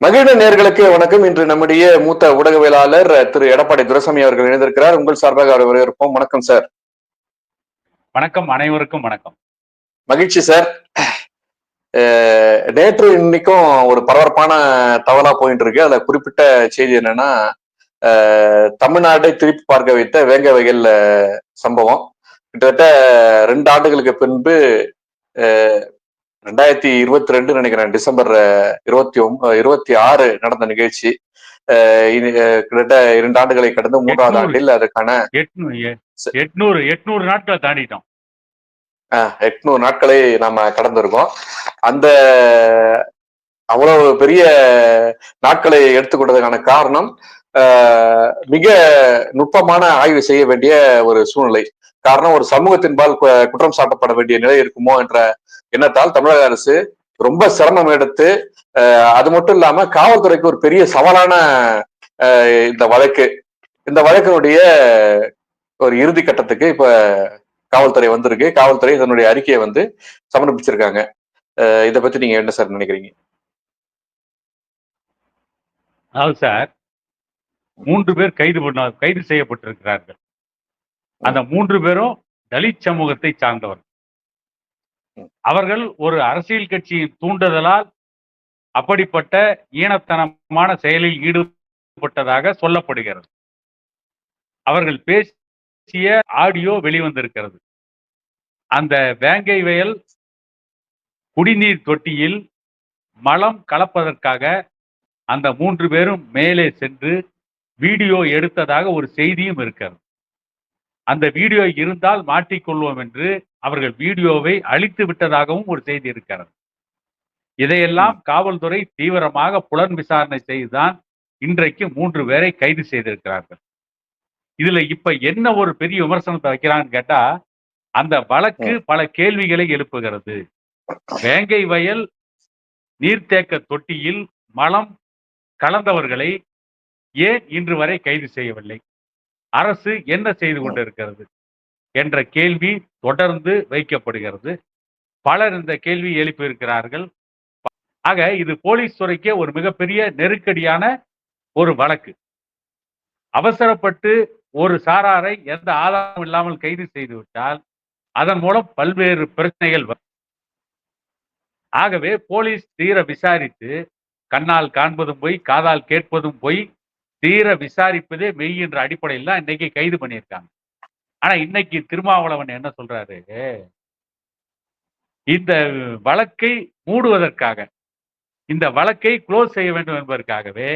மகிழ நேர்களுக்கு வணக்கம். இன்று நம்முடைய மூத்த ஊடகவியலாளர் திரு எடப்பாடி துரசாமி அவர்கள் இணைந்திருக்கிறார். உங்கள் சார்பாக அவர் வரவேற்போம். வணக்கம் சார் வணக்கம். அனைவருக்கும் வணக்கம். மகிழ்ச்சி சார் நேற்று இன்னைக்கும் ஒரு பரபரப்பான தவறா போயிட்டு இருக்கு அதுல குறிப்பிட்ட செய்தி என்னன்னா தமிழ்நாட்டை திருப்பி பார்க்க வைத்த வேங்க அஹ், சம்பவம். கிட்டத்தட்ட ரெண்டு ஆண்டுகளுக்கு பின்பு ரெண்டாயிரத்தி இருபத்தி ரெண்டு நினைக்கிறேன் டிசம்பர் இருபத்தி இருபத்தி ஆறு நடந்த நிகழ்ச்சி. கிட்டத்தட்ட இரண்டு ஆண்டுகளை கடந்து மூன்றாவது. ஆண்டில் அதுக்கான எட்நூறு எட்நூறு நாட்களை தாண்டிட்டோம். எட்நூறு நாட்களை நாம கடந்திருக்கோம். அந்த அவ்வளவு பெரிய நாட்களை எடுத்துக்கொண்டதுக்கான காரணம் மிக நுட்பமான ஆய்வு செய்ய வேண்டிய ஒரு சூழ்நிலை. காரணம் ஒரு சமூகத்தின்பால் குற்றம் சாட்டப்பட வேண்டிய நிலை இருக்குமோ என்ற எண்ணத்தால் தமிழக அரசு ரொம்ப சிரமம் எடுத்து அது மட்டும் இல்லாம காவல்துறைக்கு ஒரு பெரிய சவாலான இந்த வழக்கு. இந்த வழக்கினுடைய ஒரு இறுதி கட்டத்துக்கு இப்ப காவல்துறை வந்திருக்கு. காவல்துறை இதனுடைய அறிக்கையை வந்து சமர்ப்பிச்சிருக்காங்க. இதை பத்தி நீங்க என்ன சார் நினைக்கிறீங்க? அதாவது சார் மூன்று பேர் கைது பண்ண கைது செய்யப்பட்டிருக்கிறார்கள். அந்த மூன்று பேரும் தலித் சமூகத்தை சார்ந்தவர்கள் அவர்கள் ஒரு அரசியல் கட்சியின் தூண்டுதலால் அப்படிப்பட்ட ஈனத்தனமான செயலில் ஈடுபட்டதாக சொல்லப்படுகிறது. அவர்கள் பேசிய ஆடியோ வெளிவந்திருக்கிறது. அந்த வேங்கை வயல் குடிநீர் தொட்டியில் மலம் கலப்பதற்காக அந்த மூன்று பேரும் மேலே சென்று வீடியோ எடுத்ததாக ஒரு செய்தியும் இருக்கிறது. அந்த வீடியோ இருந்தால் மாட்டிக்கொள்வோம் என்று அவர்கள் வீடியோவை அழித்து விட்டதாகவும் ஒரு செய்தி இருக்கிறது. இதையெல்லாம் காவல்துறை தீவிரமாக புலன் விசாரணை செய்துதான் இன்றைக்கு மூன்று பேரை கைது செய்திருக்கிறார்கள். இதுல இப்ப என்ன ஒரு பெரிய விமர்சனத்தை வைக்கிறான்னு கேட்டா அந்த வழக்கு பல கேள்விகளை எழுப்புகிறது. வேங்கை வயல் நீர்த்தேக்க தொட்டியில் மலம் கலந்தவர்களை ஏன் இன்று வரை கைது செய்யவில்லை? அரசு என்ன செய்து கொண்டிருக்கிறது என்ற கேள்வி தொடர்ந்து வைக்கப்படுகிறது. பலர் இந்த கேள்வி எழுப்பியிருக்கிறார்கள். ஆக இது போலீஸ் துறைக்கே ஒரு மிகப்பெரிய நெருக்கடியான ஒரு வழக்கு. அவசரப்பட்டு ஒரு சாராரை எந்த ஆதாரம் இல்லாமல் கைது செய்துவிட்டால் அதன் மூலம் பல்வேறு பிரச்சனைகள் வரும். ஆகவே போலீஸ் தீர விசாரித்து கண்ணால் காண்பதும் போய் காதால் கேட்பதும் போய் தீர விசாரிப்பதே மெய் என்ற அடிப்படையில் தான் இன்னைக்கு கைது பண்ணியிருக்காங்க. ஆனா இன்னைக்கு திருமாவளவன் என்ன சொல்றாரு? இந்த வழக்கை மூடுவதற்காக இந்த வழக்கை க்ளோஸ் செய்ய வேண்டும் என்பதற்காகவே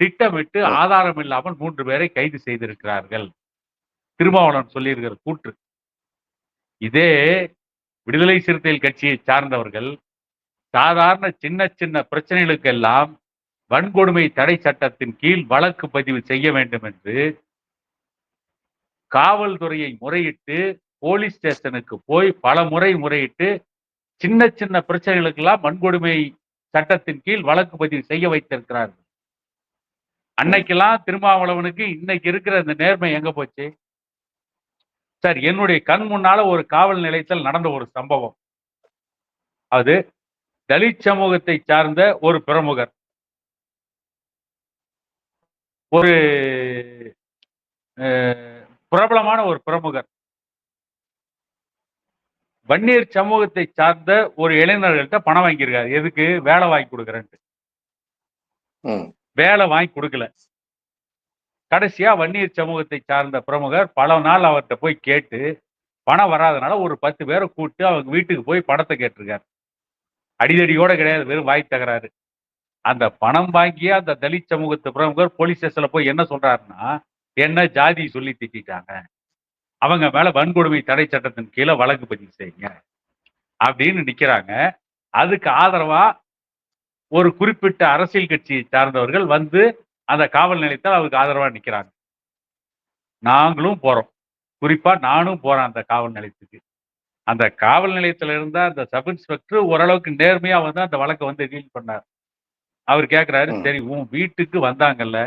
திட்டமிட்டு ஆதாரம் இல்லாமல் மூன்று பேரை கைது செய்திருக்கிறார்கள். திருமாவளவன் சொல்லியிருக்கிற கூற்று. இதே விடுதலை சிறுத்தைகள் கட்சியை சார்ந்தவர்கள் சாதாரண சின்ன சின்ன பிரச்சனைகளுக்கெல்லாம் வன்கொடுமை தடை சட்டத்தின் கீழ் வழக்கு பதிவு செய்ய வேண்டும் என்று காவல்துறையை முறையிட்டு போலீஸ் ஸ்டேஷனுக்கு போய் பல முறை முறையிட்டு சின்ன சின்ன பிரச்சனைகளுக்கெல்லாம் வன்கொடுமை சட்டத்தின் கீழ் வழக்கு பதிவு செய்ய வைத்திருக்கிறார்கள். அன்னைக்கெல்லாம் திருமாவளவனுக்கு இன்னைக்கு இருக்கிற இந்த நேர்மை எங்க போச்சு? சார் என்னுடைய கண் முன்னால ஒரு காவல் நிலையத்தில் நடந்த ஒரு சம்பவம். அது தலித் சமூகத்தை சார்ந்த ஒரு பிரமுகர். ஒரு பிரபலமான ஒரு பிரமுகர். வன்னியர் சமூகத்தை சார்ந்த ஒரு இளைஞர்கள்ட்ட பணம் வாங்கியிருக்காரு. எதுக்கு? வேலை வாங்கி கொடுக்குறேன்ட்டு. வேலை வாங்கி கொடுக்கல. கடைசியா வன்னியர் சமூகத்தை சார்ந்த பிரமுகர் பல நாள் அவர்கிட்ட போய் கேட்டு பணம் வராதனால ஒரு பத்து பேரை கூப்பிட்டு அவங்க வீட்டுக்கு போய் பணத்தை கேட்டிருக்காரு. அடிதடியோட கிடையாது. வெறும் வாய் தகராறு. அந்த பணம் வாங்கிய அந்த தலித் சமூகத்து பிரமுகர் போலீஸ் ஸ்டேஷன்ல போய் என்ன சொல்றாருன்னா என்ன ஜாதி சொல்லி திட்டாங்க அவங்க மேல வன்கொடுமை தடை சட்டத்தின் கீழே வழக்கு பதிவு செய்யுங்க. அப்படின்னு நிக்கிறாங்க. அதுக்கு ஆதரவா ஒரு குறிப்பிட்ட அரசியல் கட்சியை சார்ந்தவர்கள் வந்து அந்த காவல் நிலையத்தில் அவருக்கு ஆதரவா நிக்கிறாங்க. நாங்களும் போறோம். குறிப்பா நானும் போறேன் அந்த காவல் நிலையத்துக்கு. அந்த காவல் நிலையத்துல இருந்த அந்த சப் இன்ஸ்பெக்டர் ஓரளவுக்கு நேர்மையா வந்து அந்த வழக்கை வந்து டீல் பண்ணார். அவர் கேக்குறாரு. சரி உன் வீட்டுக்கு வந்தாங்கல்ல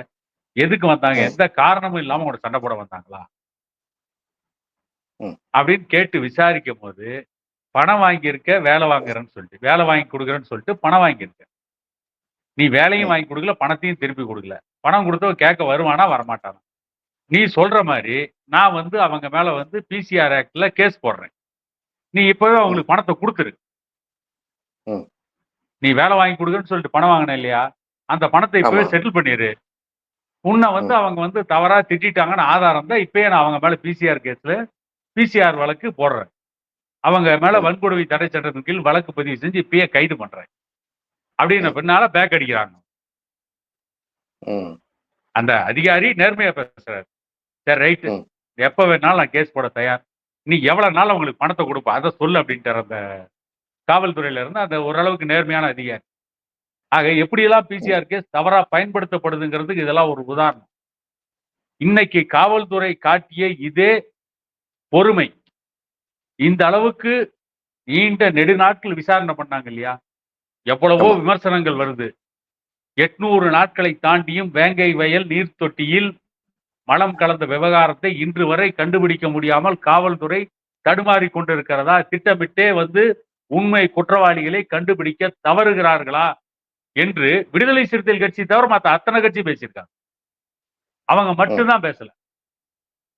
எதுக்கு வந்தாங்க. எந்த காரணமும் இல்லாம உங்களோட சண்டை போட வந்தாங்களா. அப்படின்னு கேட்டு விசாரிக்கும் போது பணம் வாங்கியிருக்க வேலை வாங்குறேன்னு சொல்லிட்டு வேலை வாங்கி கொடுக்குறேன்னு சொல்லிட்டு பணம் வாங்கியிருக்க. நீ வேலையும் வாங்கி கொடுக்கல பணத்தையும் திருப்பி கொடுக்கல. பணம் கொடுத்தவ கேட்க வருவானா வரமாட்டானா? நீ சொல்ற மாதிரி நான் வந்து அவங்க மேல வந்து பிசிஆர் ஆக்ட்ல கேஸ் போடுறேன். நீ இப்பவே அவங்களுக்கு பணத்தை கொடுத்துரு. நீ வேலை வாங்கி கொடுக்குறேன்னு சொல்லிட்டு பணம் வாங்கின இல்லையா? அந்த பணத்தை இப்பவே. செட்டில் பண்ணிடு உன்னை வந்து அவங்க வந்து தவறா திட்டிட்டாங்கன்னு ஆதாரம் தான் இப்பயே நான் அவங்க மேல பிசிஆர் கேஸ்ல பிசிஆர் வழக்கு போடுறேன். அவங்க மேல. வன்கொடுமை தடை சட்டத்தின் கீழ் வழக்கு பதிவு செஞ்சு இப்பயே கைது பண்றேன். அப்படின்னு பின்னால பேக் அடிக்கிறாங்க. அந்த அதிகாரி நேர்மையா பேசுறாரு. சரி ரைட்டு. எப்ப வேணாலும் நான் கேஸ் போட தயார். நீ எவ்வளவு நாள் அவங்களுக்கு பணத்தை கொடுப்ப? அதை சொல்லு அப்படின்ட்டு அந்த காவல்துறையில இருந்து அந்த ஓரளவுக்கு நேர்மையான அதிகாரி. ஆக எப்படியெல்லாம் பிசிஆர் கேஸ் தவறா பயன்படுத்தப்படுதுங்கிறதுக்கு இதெல்லாம் ஒரு உதாரணம். இன்னைக்கு காவல்துறை காட்டிய இதே பொறுமை இந்த அளவுக்கு நீண்ட நெடுநாட்கள் விசாரணை பண்ணாங்க இல்லையா? எவ்வளவோ. விமர்சனங்கள் வருது. எட்நூறு நாட்களை தாண்டியும் வேங்கை வயல் நீர் தொட்டியில் மலம் கலந்த விவகாரத்தை இன்று வரை கண்டுபிடிக்க முடியாமல் காவல்துறை தடுமாறி கொண்டிருக்கிறதா? திட்டமிட்டே வந்து உண்மை குற்றவாளிகளை கண்டுபிடிக்க தவறுகிறார்களா என்று விடுதலை சிறுத்தைகள் கட்சி தவிர மற்ற அத்தனை கட்சி பேசியிருக்காங்க. அவங்க மட்டும்தான் பேசல.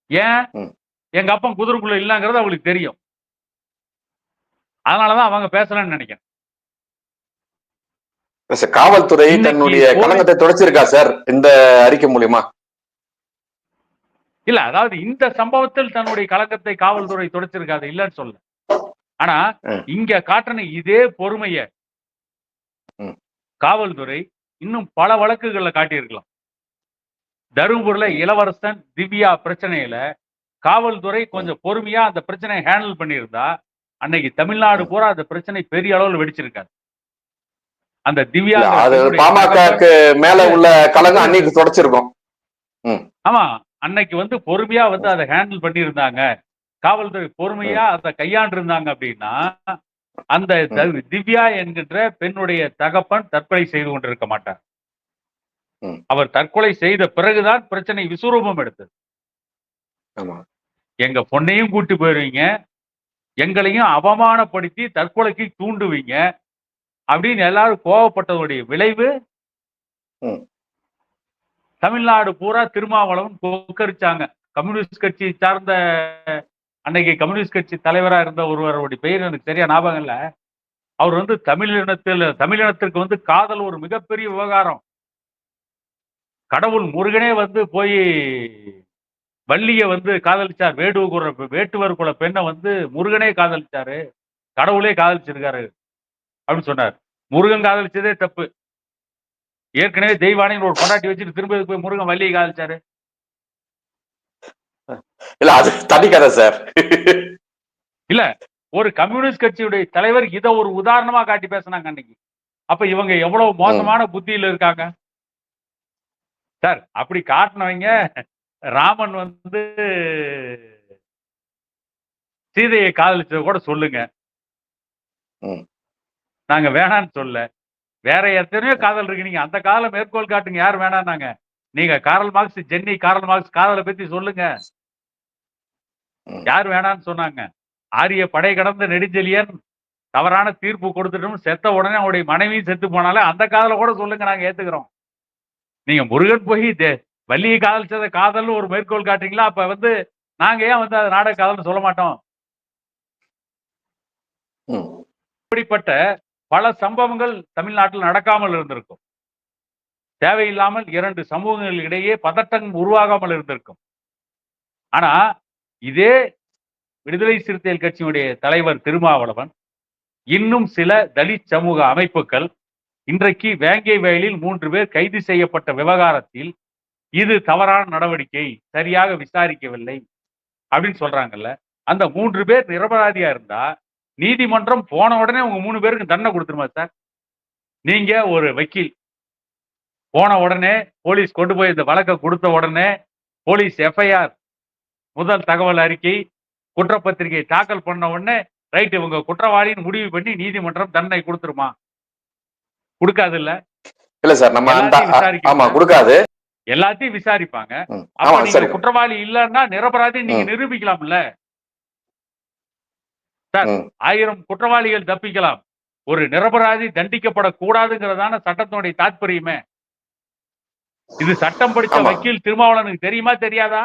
ஏன். எங்க அப்பன் குதிரைக்குள்ள இல்லங்கிறது அவங்களுக்கு தெரியும். அதனாலதான் அவங்க பேசலன்னு நினைக்கிறேன். காவல்துறை தன்னுடைய களங்கத்தை தொடச்சிருக்கா சார் இந்த அறிக்கை மூலியமா? இல்ல அதாவது இந்த சம்பவத்தில் தன்னுடைய கலக்கத்தை காவல்துறை துடைச்சிருக்காது இல்லைன்னு சொல்ல ஆனா. இங்க காட்டின இதே பொறுமைய. காவல்துறை இன்னும் பல வழக்குகள்ல காட்டியிருக்கலாம். தருமபுரியில இளவரசன் திவ்யா பிரச்சனையில காவல்துறை கொஞ்சம் பொறுமையா அந்த பிரச்சனையை ஹேண்டில் பண்ணியிருந்தா அன்னைக்கு தமிழ்நாடு. பூரா அந்த பிரச்சனை பெரிய அளவுல வெடிச்சிருக்காது அந்த திவ்யா அது பாமகக்கு மேல உள்ள கலங்கம் அன்னைக்கு தொடச்சிருக்கோம். ஆமா அன்னைக்கு வந்து பொறுமையா வந்து அதை ஹேண்டில் பண்ணியிருந்தாங்க. காவல்துறை பொறுமையா அதை கையாண்டு இருந்தாங்க அப்படின்னா அந்த திவ்யா என்கின்ற பெண்ணுடைய தகப்பன் தற்கொலை செய்து கொண்டிருக்க மாட்டார். அவர் தற்கொலை செய்த பிறகுதான் பிரச்சனை விஸ்வரூபம் எடுத்தது. எங்க பொண்ணையும் கூட்டி போயிருவீங்க எங்களையும் அவமானப்படுத்தி தற்கொலைக்கு தூண்டுவீங்க அப்படின்னு எல்லாரும் கோவப்பட்டதுடைய விளைவு. தமிழ்நாடு பூரா திருமாவளவன் கொக்கரிச்சாங்க. கம்யூனிஸ்ட் கட்சி சார்ந்த அன்னைக்கு கம்யூனிஸ்ட் கட்சி தலைவராக இருந்த ஒருவருடைய பெயர் எனக்கு சரியா ஞாபகம் இல்லை. அவர் வந்து தமிழினத்தில் தமிழினத்திற்கு வந்து காதல் ஒரு மிகப்பெரிய விவகாரம். கடவுள் முருகனே வந்து போய் வள்ளிய வந்து காதலிச்சார். வேடுவ வேட்டுவர் குல பெண்ணை வந்து முருகனே காதலிச்சாரு. கடவுளே காதலிச்சிருக்காரு அப்படின்னு சொன்னார். முருகன் காதலிச்சதே தப்பு. ஏற்கனவே தெய்வானின்னு ஒரு பொண்டாட்டி வச்சுட்டு திரும்ப போய் முருகன் வள்ளியை காதலிச்சாரு? இல்ல அது தனி கதை சார் ஒரு கம்யூனிஸ்ட் கட்சியுடைய தலைவர் இதை ஒரு உதாரணமா காட்டி பேசினாங்க அன்னைக்கு. அப்ப இவங்க எவ்வளவு மோசமான புத்தியில இருக்காங்க? சார் அப்படி காட்டினவங்க ராமன் வந்து சீதையை காதலிச்சத கூட சொல்லுங்க. நாங்க வேணான்னு சொல்ல. வேற எத்தனையோ காதல் இருக்கு. நீங்க அந்த காதலை மேற்கோள் காட்டுங்க. யார் வேணான்னாங்க நீங்க Karl Marx Jenny Karl Marx காதலை பத்தி சொல்லுங்க. யார் வேணான்னு சொன்னாங்க. ஆரிய படை கடந்த நெடுஞ்செழியன் தவறான தீர்ப்பு கொடுத்துட்டும் செத்த உடனே அவருடைய மனைவியும் செத்து போனாலே அந்த காதலை கூட சொல்லுங்க நாங்க ஏத்துக்கிறோம். நீங்க முருகன் போய் வள்ளியை காதலிச்சத காதல்னு ஒரு மேற்கோள் காட்டுறீங்களா? அப்ப வந்து நாங்க ஏன் வந்து அது நாடக காதல்னு சொல்ல மாட்டோம். இப்படிப்பட்ட பல சம்பவங்கள் தமிழ்நாட்டில் நடக்காமல் இருந்திருக்கும். தேவையில்லாமல் இரண்டு சமூகங்கள் இடையே பதட்டம் உருவாகாமல் இருந்திருக்கும். ஆனா இதே விடுதலை சிறுத்தைகள் கட்சியினுடைய தலைவர் திருமாவளவன் இன்னும் சில தலித் சமூக அமைப்புகள் இன்றைக்கு வேங்கை வயலில் மூன்று பேர் கைது செய்யப்பட்ட விவகாரத்தில் இது தவறான நடவடிக்கை சரியாக விசாரிக்கவில்லை அப்படின்னு சொல்றாங்கல்ல. அந்த மூன்று பேர் நிரபராதியா இருந்தா நீதிமன்றம் போன உடனே உங்க மூணு பேருக்கு தண்டனை கொடுத்துருமா சார்? நீங்க ஒரு வக்கீல் போன உடனே போலீஸ் கொண்டு போய் இந்த வழக்கை கொடுத்த உடனே போலீஸ் எஃப்ஐஆர் முதல் தகவல் அறிக்கை குற்றப்பத்திரிகை தாக்கல் பண்ண உடனே ரைட் இவங்க குற்றவாளின்னு முடிவு பண்ணி நீதிமன்றம் தண்டனை கொடுத்துருமா கொடுக்காது இல்ல இல்ல சார் நம்ம. ஆமா கொடுக்காது எல்லாத்தையும் விசாரிப்பாங்க. அப்ப நீங்க குற்றவாளி இல்லைன்னா நிரபராதி நீங்க. நிரூபிக்கலாம்ல சார். ஆயிரம் குற்றவாளிகள் தப்பிக்கலாம் ஒரு நிரபராதி தண்டிக்கப்படக்கூடாதுங்கிறதான சட்டத்தினுடைய தாற்பயமே இது சட்டம் படிச்ச. வக்கீல் திருமாவளவனுக்கு தெரியுமா தெரியாதா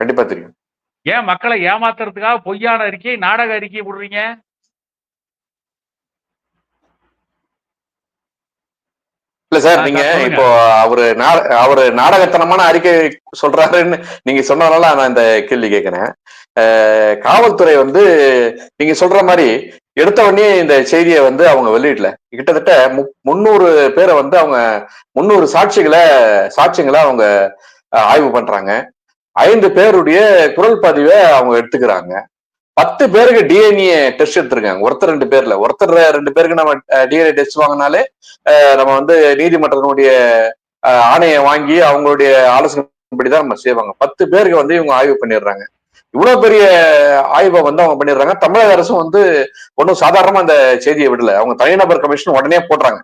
கண்டிப்பா தெரியும் ஏன் மக்களை ஏமாத்துறதுக்காக பொய்யான அறிக்கை நாடக அறிக்கை விடுறீங்க இல்ல சார் நீங்க. இப்போ அவரு அவரு நாடகத்தனமான அறிக்கை சொல்றாருன்னு நீங்க சொன்னதுனால நான் இந்த கேள்வி கேட்கிறேன் காவல்துறை வந்து நீங்க சொல்ற மாதிரி எடுத்த உடனே இந்த செய்தியை வந்து அவங்க வெளியிடல. கிட்டத்தட்ட மு- முந்நூறு பேரை வந்து அவங்க முன்னூறு சாட்சிகளை சாட்சியங்களை அவங்க ஆய்வு பண்றாங்க. ஐந்து பேருடைய குரல் பதிவை அவங்க எடுத்துக்கிறாங்க. பத்து பேருக்கு டிஎன்ஏ டெஸ்ட் எடுத்திருக்காங்க. ஒருத்தர் ரெண்டு பேர்ல. ஒருத்தர் ரெண்டு பேருக்கு நம்ம டிஎன்ஏ டெஸ்ட் வாங்கினாலே நம்ம வந்து நீதிமன்றத்தினுடைய ஆணையை வாங்கி அவங்களுடைய ஆலோசனைப்படிதான் நம்ம செய்வாங்க. பத்து பேருக்கு வந்து இவங்க ஆய்வு பண்ணிடுறாங்க. இவ்வளவு பெரிய ஆய்வை வந்து அவங்க பண்ணிடுறாங்க. தமிழக அரசும் வந்து ஒன்றும் சாதாரணமா அந்த செய்தியை விடல. அவங்க தனிநபர் கமிஷன் உடனே போடுறாங்க.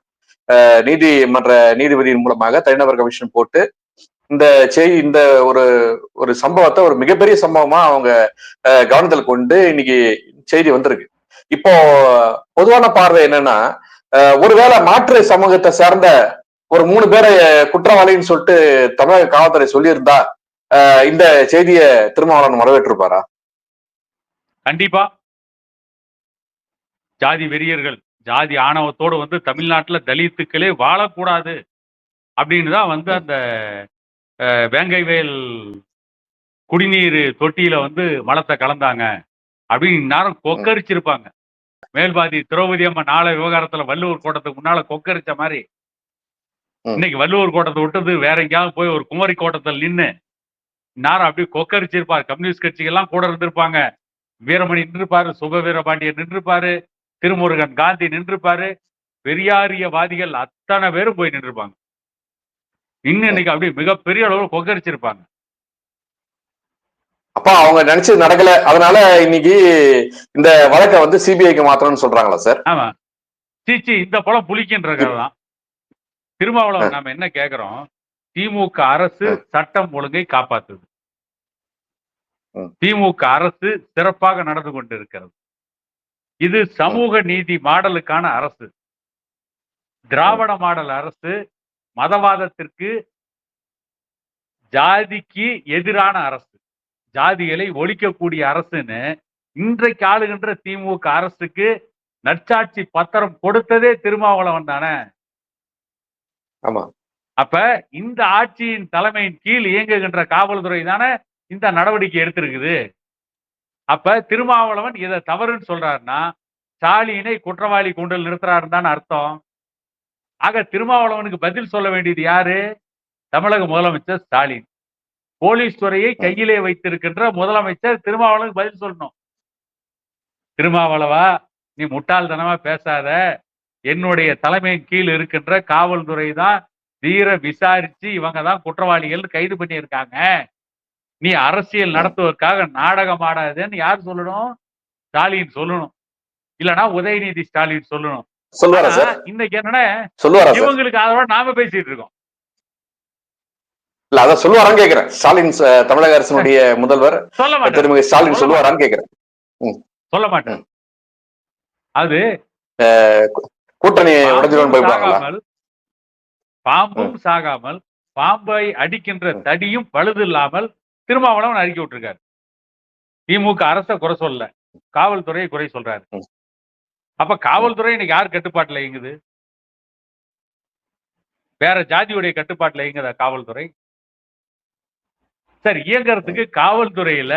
நீதிமன்ற நீதிபதியின் மூலமாக தனிநபர் கமிஷன் போட்டு இந்த செய்தி இந்த ஒரு ஒரு சம்பவத்தை ஒரு மிகப்பெரிய சம்பவமா அவங்க கவனத்தில் கொண்டு இன்னைக்கு செய்தி வந்திருக்கு. இப்போ பொதுவான பார்வை என்னன்னா ஒருவேளை மாற்று சமூகத்தை சேர்ந்த ஒரு மூணு பேரை குற்றவாளின்னு சொல்லிட்டு தமிழக காவல்துறை சொல்லியிருந்தா இந்த செய்தியை திருமாவளவன் வரவேற்றிருப்பாரா? கண்டிப்பா. ஜாதி வெறியர்கள் ஜாதி ஆணவத்தோடு வந்து தமிழ்நாட்டுல தலித்துக்களே வாழக்கூடாது அப்படின்னு தான் வந்து அந்த வேங்கைவேல் குடிநீர் தொட்டியில வந்து மலத்தை கலந்தாங்க அப்படின்னு நேரம் கொக்கரிச்சிருப்பாங்க. மேல்பாதி திரௌபதி அம்மா நாளை விவகாரத்துல வள்ளுவர் கோட்டத்துக்கு முன்னால கொக்கரிச்ச மாதிரி. இன்னைக்கு வள்ளுவர் கோட்டத்தை விட்டது வேற எங்கேயாவது போய் ஒரு குமரி கோட்டத்தில் நின்னு நேரம் அப்படியே கொக்கரிச்சிருப்பார். கம்யூனிஸ்ட் கட்சிகள்லாம் கூட இருந்திருப்பாங்க. வீரமணி நின்றுப்பாரு சுப வீரபாண்டியன் நின்றுப்பாரு திருமுருகன் காந்தி நின்றுப்பாரு பெரியாரியவாதிகள் அத்தனை பேரும் போய் நின்றுப்பாங்க இன்னும் இன்னைக்கு அப்படியே மிகப்பெரிய அளவில் கொக்கரிச்சிருப்பாங்க. அப்ப அவங்க நினைச்சது நடக்கல. அதனால இன்னைக்கு இந்த வழக்கை வந்து சிபிஐக்கு மாத்தணும்னு சொல்றாங்களா சார்? ஆமா. சீச்சி இந்த பழம் புளிக்கின்றதான் திருமாவளவன் நாம என்ன கேக்குறோம்? திமுக அரசு. சட்டம் ஒழுங்கை காப்பாத்துது ம். திமுக அரசு சிறப்பாக நடந்து கொண்டிருக்கிறது. இது சமூக நீதி மாடலுக்கான அரசு. திராவிட மாடல் அரசு மதவாதத்திற்கு ஜாதிக்கு எதிரான அரசு. ஜாதிகளை ஒழிக்கக்கூடிய அரசுன்னு இன்றைக்கு ஆளுகின்ற திமுக அரசுக்கு நற்சாட்சி பத்திரம் கொடுத்ததே திருமாவளவன் தானே? ஆமா. அப்ப இந்த ஆட்சியின் தலைமையின் கீழ் இயங்குகின்ற காவல்துறை தானே இந்த நடவடிக்கை எடுத்திருக்குது. அப்ப திருமாவளவன் இதை தவறுன்னு சொல்றாருன்னா ஸ்டாலினை குற்றவாளி கூண்டில் நிறுத்துறாருன்னு தானே அர்த்தம். ஆக திருமாவளவனுக்கு பதில் சொல்ல வேண்டியது யாரு? தமிழக முதலமைச்சர் ஸ்டாலின். போலீஸ் துறையை கையிலே வைத்திருக்கின்ற முதலமைச்சர் திருமாவளவனுக்கு பதில் சொல்லணும். திருமாவளவா நீ முட்டாள்தனமா பேசாத. என்னுடைய தலைமையின் கீழ் இருக்கின்ற காவல்துறை தான் தீர விசாரிச்சு இவங்க தான் குற்றவாளிகள் கைது பண்ணியிருக்காங்க. நீ அரசியல் நடத்துவதற்காக நாடகம் ஆடாதேன்னு யார் சொல்லணும்? ஸ்டாலின் சொல்லணும். இல்லனா உதயநிதி ஸ்டாலின் சொல்லணும். இன்னைக்கு என்னன்னா இவங்களுக்கு ஆதரவா நாம பேசிட்டு இருக்கோம். இல்ல அதான் சொல்லுவாரான்னு கேக்குறேன். ஸ்டாலின் தமிழக அரசினுடைய முதல்வர் சொல்ல மாட்டேன் ஸ்டாலின் சொல்ல சொல்லுவாரான்னு கேக்குறேன். சொல்ல மாட்டேன் அது கூட்டணி உடஞ்சிடும் சாகாமல் பாம்பும் சாகாமல் பாம்பை அடிக்கின்ற தடியும் பழுது இல்லாமல் திருமாவளவன் அறிக்கை விட்டுருக்காரு. திமுக அரச குறை சொல்ல காவல்துறையை குறை சொல்றாரு. அப்ப காவல்துறை இன்னைக்கு யார் கட்டுப்பாட்டுல இயங்குது? வேற ஜாதியுடைய கட்டுப்பாட்டுல இயங்குதா காவல்துறை? சார் இயங்குறதுக்கு காவல்துறையில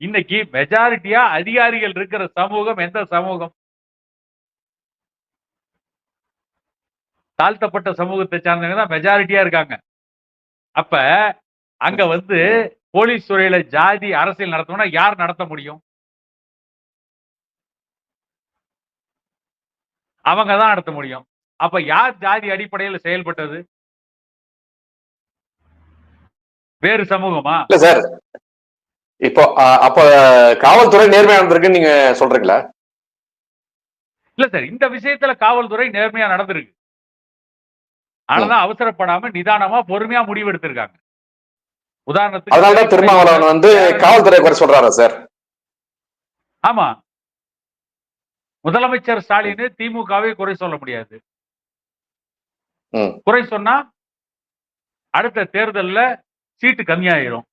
இன்னைக்கு மெஜாரிட்டியா அதிகாரிகள் இருக்கிற சமூகம் எந்த சமூகம்? தாழ்த்தப்பட்ட சமூகத்தை சார்ந்தவங்க தான் மெஜாரிட்டியா இருக்காங்க. அப்ப அங்க வந்து போலீஸ் துறையில ஜாதி அரசியல் நடத்தணும்னா யார் நடத்த முடியும்? அவங்க தான் நடத்த முடியும். அப்ப யார் ஜாதி அடிப்படையில் செயல்பட்டது? வேறு சமூகமா? இல்ல சார் இப்போ அப்ப காவல்துறை நேர்மையா நடந்திருக்குன்னு நீங்க சொல்றீங்களா? இல்ல சார் இந்த விஷயத்துல காவல்துறை நேர்மையா நடந்திருக்கு. ஆனாதான் அவசரப்படாம நிதானமா பொறுமையா முடிவு எடுத்திருக்காங்க உதாரணத்துக்கு அதனாலதான் திருமாவளவன் வந்து காவல்துறை குறை சொல்றாரா சார்? ஆமா. முதலமைச்சர் ஸ்டாலின் திமுகவை குறை சொல்ல முடியாது. குறை சொன்னா அடுத்த தேர்தல்ல சீட்டு கம்மியாயிரும்.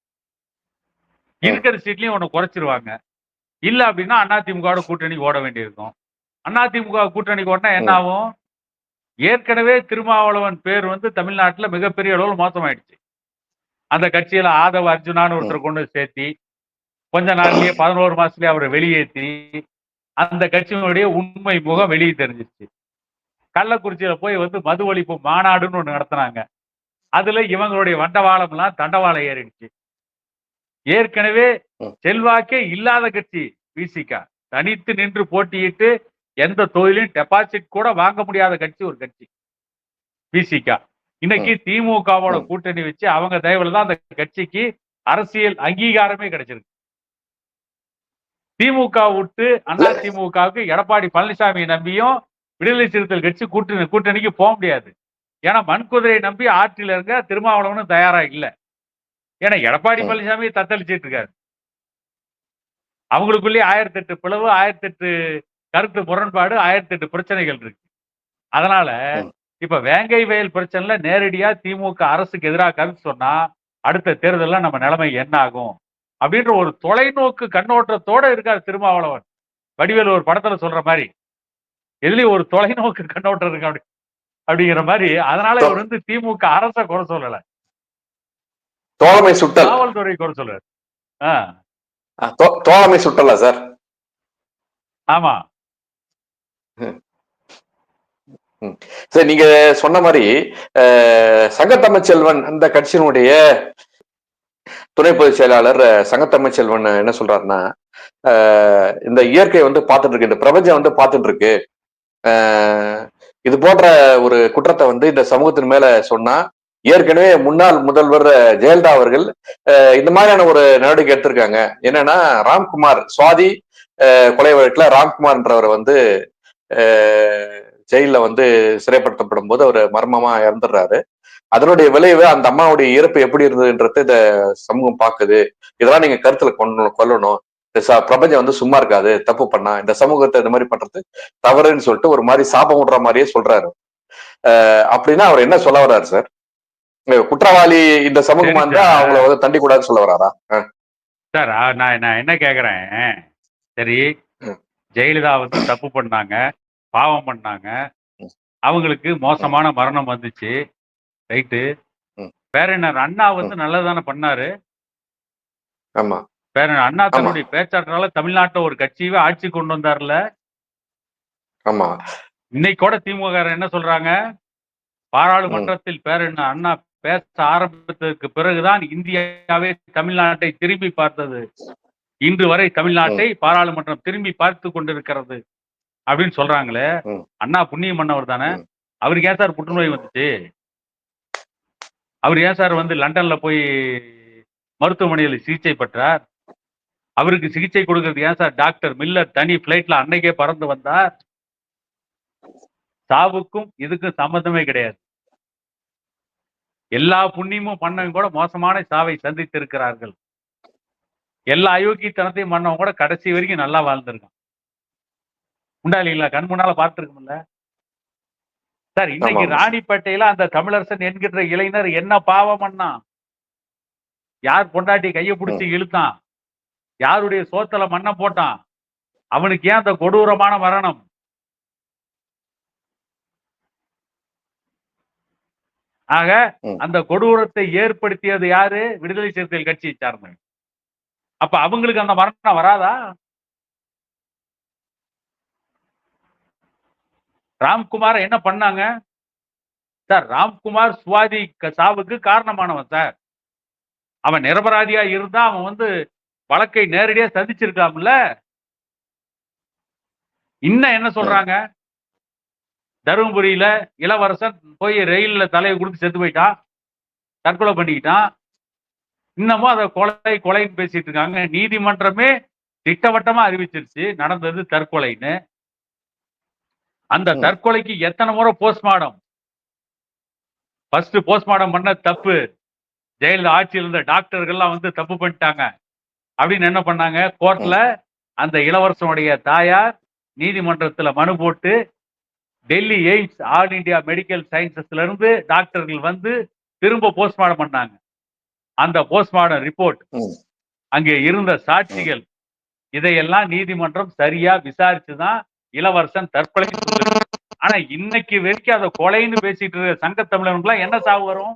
இருக்கிற சீட்லயும் ஒண்ணு குறைச்சிருவாங்க. இல்ல அப்படின்னா அதிமுக கூட்டணி ஓட வேண்டியிருக்கும். அதிமுக கூட்டணி ஓடினா என்ன ஆகும்? ஏற்கனவே திருமாவளவன் பேர் வந்து தமிழ்நாட்டுல மிகப்பெரிய அளவில் மோசமாயிடுச்சு. அந்த கட்சியில ஆதவ அர்ஜுனான்னு ஒருத்தர் கொண்டு சேர்த்தி கொஞ்ச நாள்லயே பதினோரு மாசத்துலயே அவரை வெளியேற்றி அந்த கட்சியினுடைய உண்மை முகம் வெளியே தெரிஞ்சிச்சு கள்ளக்குறிச்சியில போய் வந்து மது ஒழிப்பு மாநாடுன்னு ஒண்ணு நடத்துனாங்க. அதுல இவங்களுடைய வண்டவாளம் எல்லாம் தண்டவாளம் ஏறிடுச்சு. ஏற்கனவே. செல்வாக்கே இல்லாத கட்சி விசிகா தனித்து நின்று போட்டியிட்டு எந்த தொழிலையும் டெபாசிட் கூட வாங்க முடியாத கட்சி ஒரு கட்சி. விசிகா இன்னைக்கு திமுகவோட. கூட்டணி வச்சு அவங்க தயவுல தான் அந்த கட்சிக்கு அரசியல் அங்கீகாரமே கிடைச்சிருக்கு. திமுக விட்டு அண்ணா திமுகவுக்கு எடப்பாடி பழனிசாமி நம்பியும் விடுதலை சிறுத்தைகள் கட்சி கூட்டணி கூட்டணிக்கு போக முடியாது. ஏன்னா மண்குதிரையை நம்பி ஆற்றில் இருங்க திருமாவளவனும் தயாரா இல்ல. ஏன்னா எடப்பாடி. பழனிசாமி தத்தளிச்சிட்டு இருக்காரு. அவங்களுக்குள்ளேயே ஆயிரத்தி எட்டு பிளவு ஆயிரத்தி எட்டு கருத்து முரண்பாடு ஆயிரத்தி எட்டு பிரச்சனைகள் இருக்கு. அதனால. இப்ப வேங்கை வயல் பிரச்சனைல நேரடியா திமுக அரசுக்கு எதிராக கருத்து சொன்னா அடுத்த தேர்தல்ல நம்ம நிலைமை என்ன ஆகும்? அப்படின்ற ஒரு தொலைநோக்கு கண்ணோட்டத்தோட இருக்காரு திருமாவளவன். வடிவேலு ஒரு படத்துல சொல்ற மாதிரி எதுலயும் ஒரு தொலைநோக்கு கண்ணோட்டம் இருக்கு அப்படி அப்படிங்கிற மாதிரி அதனால இவர் வந்து திமுக அரச குறை சொல்லல. தோழமை சுட்டல். காவல்துறை குறை சொல்றாரு தோழமை சுட்டலா சார்? ஆமா. சரி நீங்க சொன்ன மாதிரி அஹ், சங்கத்தமிழ்ச்செல்வன் அந்த கட்சியினுடைய துணை பொதுச் செயலாளர் சங்கத்தமிழ்ச்செல்வன் என்ன சொல்றாருன்னா இந்த இயற்கை வந்து பார்த்துட்டு இருக்கு இந்த பிரபஞ்சம் வந்து பார்த்துட்டு இருக்கு. இது போன்ற ஒரு குற்றத்தை வந்து இந்த சமூகத்தின் மேல சொன்னா ஏற்கனவே முன்னாள் முதல்வர் ஜெயலலிதா அவர்கள் இந்த மாதிரியான ஒரு நடவடிக்கை எடுத்திருக்காங்க. என்னன்னா ராம்குமார் சுவாதி கொலை வழக்குல ராம்குமார்ன்றவர் வந்து ஜெயில வந்து சிறைப்படுத்தப்படும் போது அவர் மர்மமா இறந்துடுறாரு. அதனுடைய விளைவு அந்த அம்மாவுடைய இறப்பு எப்படி இருந்ததுன்றது இந்த சமூகம் பாக்குது இதெல்லாம் நீங்க கருத்துல கொண்டு கொள்ளணும். பிரபஞ்சம் வந்து சும்மா இருக்காது. தப்பு பண்ணா. இந்த சமூகத்தை இந்த மாதிரி பண்றது தவறுன்னு சொல்லிட்டு ஒரு மாதிரி சாபம் விடுற மாதிரியே சொல்றாரு. அப்படின்னா அவர் என்ன சொல்ல வர்றாரு சார்? குற்றவாளி இந்த சமூகமா இருந்தா. அவங்கள வந்து தண்டி கூடாதுன்னு சொல்ல அஹ். சார் நான் நான் என்ன கேக்குறேன்? சரி. ஜெயலலிதா வந்து தப்பு பண்ணாங்க பாவம் பண்ணாங்க. அவங்களுக்கு மோசமான மரணம் வந்துச்சு. ரைட்டு. பேரறிஞர் அண்ணா வந்து நல்லதானே பண்ணாரு? ஆமா. பேரறிஞர் அண்ணா தன்னுடைய பேச்சாற்றனால தமிழ்நாட்டுல ஒரு கட்சியவே ஆட்சி கொண்டு வந்தார்ல? ஆமா. இன்னைக்கு கூட திமுக என்ன சொல்றாங்க? பாராளுமன்றத்தில் பேரறிஞர் அண்ணா பேச ஆரம்பித்ததற்கு பிறகுதான் இந்தியாவே தமிழ்நாட்டை திரும்பி பார்த்தது. இன்று வரை தமிழ்நாட்டை பாராளுமன்றம் திரும்பி பார்த்து கொண்டிருக்கிறது அப்படின்னு சொல்றாங்களே. அண்ணா புண்ணியம் பண்ணவர் தானே. அவருக்கு ஏன் சார் புற்றுநோய் வந்துச்சு? அவர் ஏன் சார் வந்து லண்டன்ல போய் மருத்துவமனையில் சிகிச்சை பெற்றார்? அவருக்கு சிகிச்சை கொடுக்கறது ஏன் சார் டாக்டர் மில்லர் தனி பிளைட்ல அன்னைக்கே பறந்து வந்தார்? சாவுக்கும் இதுக்கும் சம்பந்தமே கிடையாது. எல்லா புண்ணியமும் பண்ணவங்க கூட மோசமான சாவை சந்தித்திருக்கிறார்கள். எல்லா அயோக்கியத்தனத்தையும் பண்ணவங்க கூட கடைசி வரைக்கும் நல்லா வாழ்ந்திருக்கான். உண்டா இல்லைங்களா? கண் முன்னால பார்த்திருக்கோம்ல. சார் இன்னைக்கு. ராணிப்பேட்டையில அந்த தமிழரசன் என்கின்ற இளைஞர் என்ன பாவம் பண்ணான்? யார் பொண்டாட்டி கையை பிடிச்சி இழுத்தான்? யாருடைய சோத்துல மண்ணை போட்டான்? அவனுக்கு ஏன் அந்த கொடூரமான மரணம்? ஆக. அந்த கொடூரத்தை ஏற்படுத்தியது யாரு? விடுதலை சிறுத்தைகள் கட்சியை சார்ந்தவங்க. அப்ப அவங்களுக்கு அந்த மரணம் வராதா? ராம்குமார் என்ன பண்ணாங்க? சார் ராம்குமார் சுவாதி க- சாவுக்கு காரணமானவன் சார். அவன் நிரபராதியா இருந்தா அவன் வந்து வழக்கை நேரடியா சந்திச்சிருக்காம்ல இன்னும் என்ன சொல்றாங்க? தருமபுரியில இளவரசன் போய் ரயில்ல தலையை கொடுத்து செத்து போயிட்டான். தற்கொலை பண்ணிக்கிட்டான். இன்னமும் அதை கொலை கொலைன்னு பேசிட்டு இருக்காங்க. நீதிமன்றமே திட்டவட்டமா அறிவிச்சிருச்சு. நடந்தது தற்கொலைன்னு. அந்த. தற்கொலைக்கு எத்தனை முறை போஸ்ட்மார்டம்? ஃபர்ஸ்ட் போஸ்ட்மார்டம் பண்ண தப்பு. ஜெயலலிதா ஆட்சியில் இருந்த டாக்டர்கள்லாம் வந்து தப்பு பண்ணிட்டாங்க. அப்படின்னு என்ன பண்ணாங்க? கோர்ட்ல அந்த இளவரசனுடைய தாயார் நீதிமன்றத்துல மனு போட்டு Delhi AIIMS all India medical சயின்சஸ்ல இருந்து டாக்டர்கள் வந்து திரும்ப போஸ்ட்மார்டம் பண்ணாங்க. அந்த போஸ்ட்மார்டம் ரிப்போர்ட். அங்கே இருந்த சாட்சிகள். இதையெல்லாம் நீதிமன்றம் சரியா விசாரிச்சுதான் இளவரசன் தற்கொலை. ஆனா இன்னைக்கு வரைக்கும் அதை கொலைன்னு பேசிட்டு இருக்க சங்க தமிழர்களுக்கு என்ன சாவு வரும்?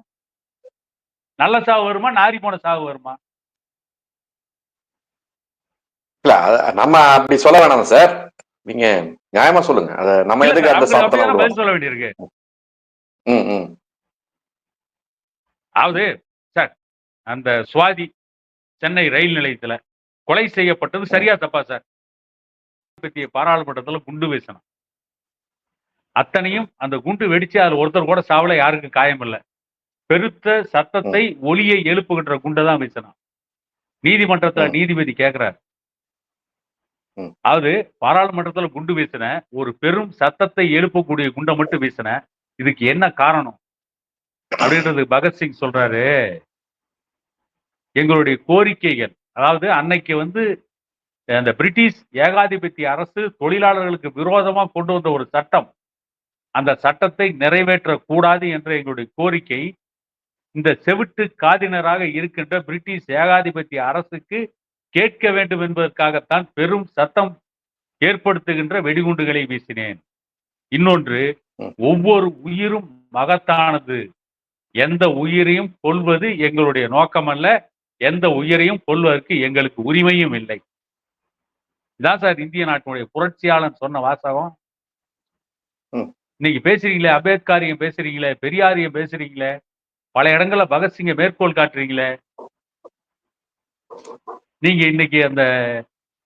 நல்ல சாவு வருமா? நாரி போன சாவு வருமா? இல்ல நம்ம அப்படி சொல்ல வேணாம் சார். நீங்க நியாயமா சொல்லுங்க. அத நம்ம எதுக்கு அந்த பதில் சொல்ல வேண்டியிருக்கு. அதாவது அந்த சுவாதி சென்னை ரயில் நிலையத்துல கொலை செய்யப்பட்டது சரியா தப்பா சார்? பற்றிய பாராளுமன்றத்துல குண்டு வீசணும். அத்தனையும் அந்த குண்டு வெடிச்சு அதுல ஒருத்தர் கூட சாவல யாருக்கும் காயம் இல்ல பெருத்த சத்தத்தை ஒலியை எழுப்புகின்ற குண்டை தான் வீசணும் நீதிமன்றத்துல. நீதிபதி கேக்குறார். ம். அதாவது பாராளுமன்றத்துல குண்டு வீசின ஒரு பெரும் சத்தத்தை எழுப்பக்கூடிய குண்டை மட்டும் வீசின இதுக்கு என்ன காரணம்? அப்படின்றது பகத்சிங் சொல்றாரு. எங்களுடைய கோரிக்கைகள். அதாவது அன்னைக்கு வந்து அந்த பிரிட்டிஷ் ஏகாதிபத்திய அரசு தொழிலாளர்களுக்கு விரோதமாக கொண்டு வந்த ஒரு சட்டம். அந்த சட்டத்தை நிறைவேற்றக்கூடாது என்ற எங்களுடைய கோரிக்கை. இந்த செவிட்டு காதினராக இருக்கின்ற பிரிட்டிஷ் ஏகாதிபத்திய அரசுக்கு கேட்க வேண்டும் என்பதற்காகத்தான் பெரும் சத்தம் ஏற்படுத்துகின்ற வெடிகுண்டுகளை வீசினேன். இன்னொன்று ஒவ்வொரு உயிரும் மகத்தானது. எந்த உயிரையும் கொல்வது எங்களுடைய நோக்கம் அல்ல எந்த உயிரையும் கொல்வதற்கு எங்களுக்கு உரிமையும் இல்லை. இதான் சார் இந்திய நாட்டினுடைய புரட்சியாளன் சொன்ன வாசகம். இன்னைக்கு பேசுறீங்களே அம்பேத்கரையும் பேசுறீங்களே பெரியாரையும் பேசுறீங்களே பல இடங்கள்ல பகத்சிங்கை மேற்கோள் காட்டுறீங்களே. நீங்க இன்னைக்கு அந்த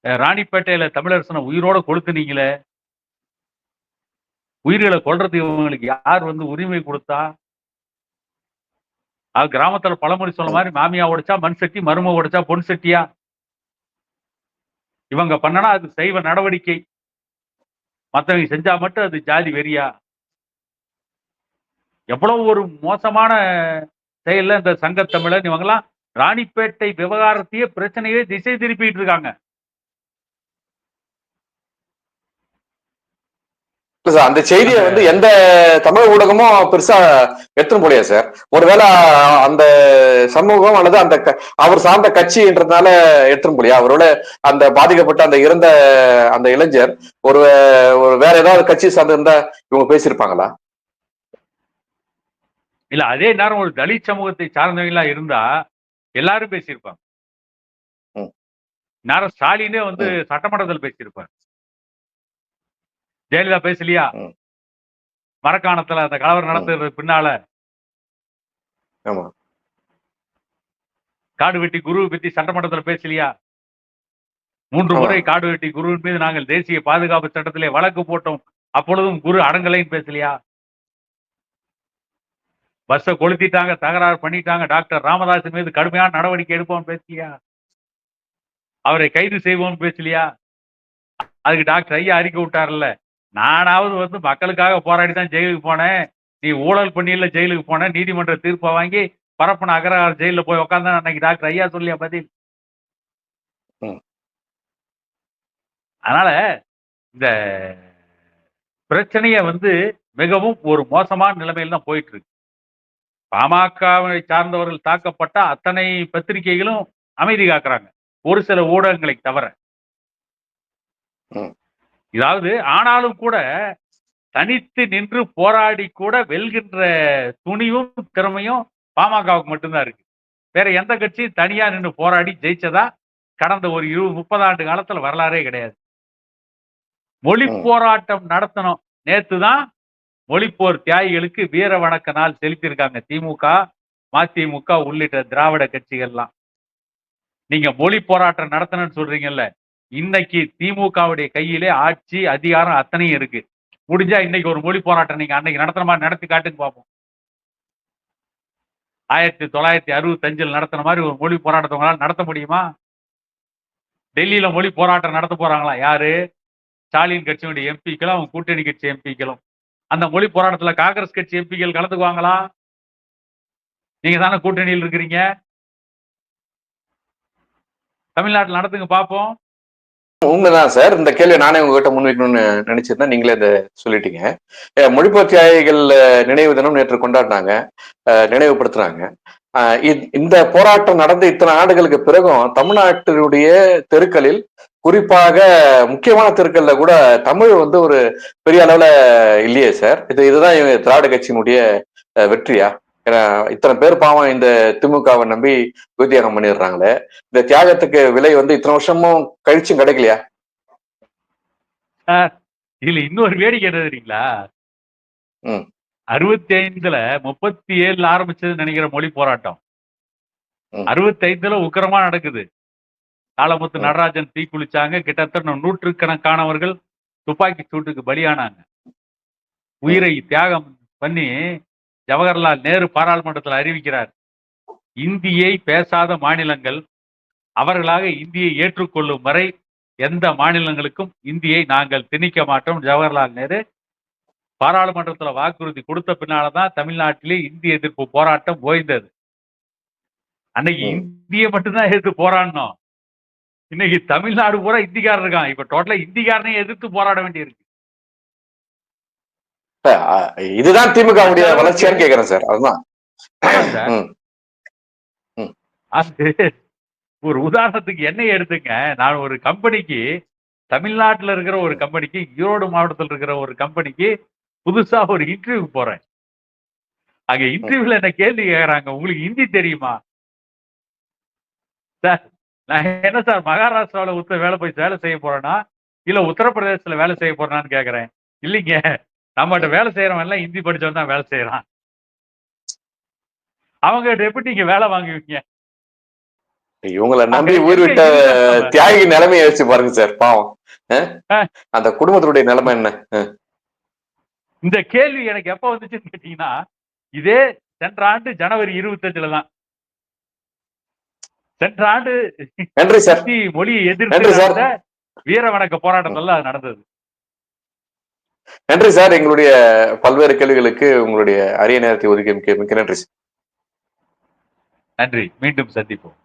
ராணிப்பேட்டையில தமிழரசனை உயிரோட கொளுத்துனீங்களே. உயிர்களை கொல்றதுக்கு இவங்களுக்கு யார் வந்து உரிமை கொடுத்தா அது கிராமத்துல பழமொழி சொன்ன மாதிரி மாமியா உடைச்சா மண் சட்டி மரும உடைச்சா பொன் சட்டியா? இவங்க பண்ணனா அது செய்வ நடவடிக்கை. மற்றவங்க செஞ்சா மட்டும் அது ஜாதி வெறியா? எவ்வளவு ஒரு மோசமான செயல்ல இந்த சங்கத்தமிழன் இவங்கெல்லாம் ராணிப்பேட்டை விவகாரத்தையே பிரச்சனையே திசை திருப்பிட்டு இருக்காங்க. சார் அந்த செய்தியை வந்து எந்த தமிழ் ஊடகமும் பெருசா எடுத்துன்னு போலையா சார்? ஒருவேளை அந்த சமூகம் அல்லது அந்த அவர் சார்ந்த கட்சின்றதுனால எடுத்துன்னு போலியா? அவரோட அந்த பாதிக்கப்பட்ட அந்த இறந்த அந்த இளைஞர் ஒரு ஒரு வேற ஏதாவது கட்சி சார்ந்து இருந்தா இவங்க பேசியிருப்பாங்களா? இல்ல அதே நேரம் ஒரு தலித் சமூகத்தை சார்ந்தவங்களா இருந்தா எல்லாரும் பேசியிருப்பாங்க. நேரம் ஸ்டாலினே வந்து சட்டமன்றத்தில் பேசியிருப்பார். ஜெயலலிதா பேசலையா. மரக்காணத்துல அந்த கலவரம் நடத்துறது பின்னால. காடு வெட்டி குரு பத்தி சட்டமன்றத்துல பேசலையா? மூன்று. முறை காடு வெட்டி குருவின் மீது நாங்கள் தேசிய பாதுகாப்பு சட்டத்திலே வழக்கு போட்டோம். அப்பொழுதும் குரு அடங்கலைன்னு பேசலையா? பஸ்ஸை கொளுத்திட்டாங்க தகராறு பண்ணிட்டாங்க. டாக்டர் ராமதாஸ் மீது கடுமையான நடவடிக்கை எடுப்போம் பேசலையா? அவரை கைது செய்வோம் பேசலையா? அதுக்கு டாக்டர் ஐயா அறிக்கை விட்டார்ல. நானாவது வந்து மக்களுக்காக போராடி தான் ஜெயிலுக்கு போனேன். நீ ஊழல் பண்ணியில ஜெயிலுக்கு போன நீதிமன்ற தீர்ப்பை வாங்கி பரப்பன அகரகார ஜெயில போய் உட்காந்தா அன்னைக்கு டாக்டர் ஐயா சொல்லியா பதில். அதனால இந்த பிரச்சனைய வந்து மிகவும் ஒரு மோசமான நிலைமையில் தான் போயிட்டு இருக்கு பாமகவை சார்ந்தவர்கள் தாக்கப்பட்ட அத்தனை பத்திரிகைகளும் அமைதி காக்குறாங்க. ஒரு சில ஊடகங்களை தவிர. இதாவது ஆனாலும் கூட தனித்து நின்று போராடி கூட வெல்கின்ற துணிவும் திறமையும் பாமகவுக்கு மட்டும்தான் இருக்கு. வேற எந்த கட்சியும் தனியா நின்று போராடி ஜெயிச்சதா கடந்த ஒரு இருபது முப்பது ஆண்டு காலத்துல வரலாறே கிடையாது. மொழி. போராட்டம் நடத்தணும். நேத்து தான் மொழிப்போர் தியாகிகளுக்கு வீர வணக்க நாள் செலுத்தியிருக்காங்க. திமுக மதிமுக உள்ளிட்ட திராவிட கட்சிகள்லாம். நீங்க மொழி போராட்டம் நடத்தணும்னு சொல்றீங்கல்ல இன்னைக்கு திமுகவுடைய கையிலே ஆட்சி அதிகாரம் அத்தனையும் இருக்கு. முடிஞ்சா இன்னைக்கு ஒரு மொழி போராட்டம் நீங்க அன்னைக்கு நடத்துற மாதிரி நடத்தி காட்டுன்னு பார்ப்போம் ஆயிரத்தி தொள்ளாயிரத்தி அறுபத்தஞ்சில் நடத்தின மாதிரி ஒரு மொழி போராட்டத்தை நடத்த முடியுமா? டெல்லியில மொழி போராட்டம் நடத்த போறாங்களா? யாரு? ஸ்டாலின் கட்சியினுடைய எம்பிக்களும் அவங்க கூட்டணி கட்சி எம்பிக்களும். அந்த மொழி போராட்டத்துல காங்கிரஸ் கட்சி எம்பிக்கள் கலந்துக்குவாங்களா? நீங்க தானே கூட்டணியில் இருக்கிறீங்க. தமிழ்நாட்டில் நடத்துங்க பார்ப்போம் உண்மைதான் சார். இந்த கேள்வி நானே உங்ககிட்ட முன்வைக்கணும்னு நினைச்சிருந்தேன். நீங்களே இதை சொல்லிட்டீங்க. மொழிபோர் தியாகிகள் நினைவு தினம் நேற்று கொண்டாடினாங்க. நினைவுபடுத்துறாங்க. இந்த போராட்டம் நடந்த இத்தனை ஆண்டுகளுக்கு பிறகும் தமிழ்நாட்டினுடைய தெருக்களில் குறிப்பாக முக்கியமான தெருக்கள்ல கூட தமிழ் வந்து ஒரு பெரிய அளவுல இல்லையே சார். இது இதுதான் திராவிட கட்சியினுடைய வெற்றியா? ஏன்னா இத்தனை பேர் பாவம் இந்த திமுகவை நம்பி உத்தியோகம் பண்ணிடுறாங்களே. இந்த தியாகத்துக்கு விலை வந்து இத்தனை வருஷமும் கழிச்சும் கிடைக்கலையா? இதுல இன்னொரு வேடிக்கை என்ன தெரியுங்களா. அறுபத்தி ஐந்துல முப்பத்தி ஏழுல ஆரம்பிச்சதுன்னு நினைக்கிற மொழி போராட்டம். அறுபத்தி ஐந்துல உக்கிரமா நடக்குது. காலமுத்து. நடராஜன் தீ குளிச்சாங்க. கிட்டத்தட்ட நூற்றுக்கணக்கானவர்கள் துப்பாக்கி சூட்டுக்கு பலியானாங்க. உயிரை தியாகம் பண்ணி ஜவஹர்லால் நேரு பாராளுமன்றத்தில் அறிவிக்கிறார். இந்தியை பேசாத மாநிலங்கள் அவர்களாக இந்தியை ஏற்றுக்கொள்ளும் வரை எந்த மாநிலங்களுக்கும் இந்தியை நாங்கள் திணிக்க மாட்டோம். ஜவஹர்லால் நேரு பாராளுமன்றத்துல வாக்குறுதி கொடுத்த பின்னாலதான் தமிழ்நாட்டிலே இந்திய எதிர்ப்பு போராட்டம் ஓய்ந்தது. அன்னைக்கு. இந்திய மட்டும்தான் எதிர்த்து போராடணும் இன்னைக்கு தமிழ்நாடு பூரா இந்திக்காரன் இருக்கான். இப்ப டோட்டலா இந்திக்காரனையும் எதிர்த்து போராட வேண்டியிருக்கு. இதுதான் திமுகவுடைய வளர்ச்சியான்னு கேக்குறேன் சார். அதுதான். அது ஒரு உதாரணத்துக்கு என்னை எடுத்துங்க. நான் ஒரு கம்பெனிக்கு தமிழ்நாட்டுல இருக்கிற ஒரு கம்பெனிக்கு ஈரோடு மாவட்டத்தில் இருக்கிற ஒரு கம்பெனிக்கு புதுசா ஒரு இன்டர்வியூ போறேன். அங்க இன்டர்வியூல என்ன கேள்வி கேக்குறாங்க? உங்களுக்கு ஹிந்தி தெரியுமா? சார் நான் என்ன சார் மகாராஷ்டிராவில் உத்த வேலை போய் வேலை செய்ய போறேன்னா இல்ல உத்தரப்பிரதேசத்துல வேலை செய்ய போறேனான்னு கேக்குறேன். இல்லைங்க. நம்மகிட்ட வேலை செய்யறவன் எல்லாம் ஹிந்தி படிச்சவன் தான் வேலை செய்யறான் அவங்க எப்படி நீங்க வேலை வாங்குவீங்க. இவங்களை நம்பி உயிர் விட்ட தியாகி நிலைமையை யோசிச்சு பாருங்க சார் பாவம். அந்த குடும்பத்தினுடைய நிலைமை என்ன? இந்த கேள்வி எனக்கு எப்ப வந்துச்சுன்னு கேட்டீங்கன்னா இதே சென்ற ஆண்டு ஜனவரி இருபத்தஞ்சுல தான். சென்ற ஆண்டு நன்றி மொழியை எதிர்த்து வீர வணக்க போராட்டத்துல அது நடந்தது. நன்றி சார். எங்களுடைய பல்வேறு கேள்விகளுக்கு உங்களுடைய அரிய நேரத்தை ஒதுக்கி மிக்க நன்றி நன்றி. மீண்டும் சந்திப்போம்.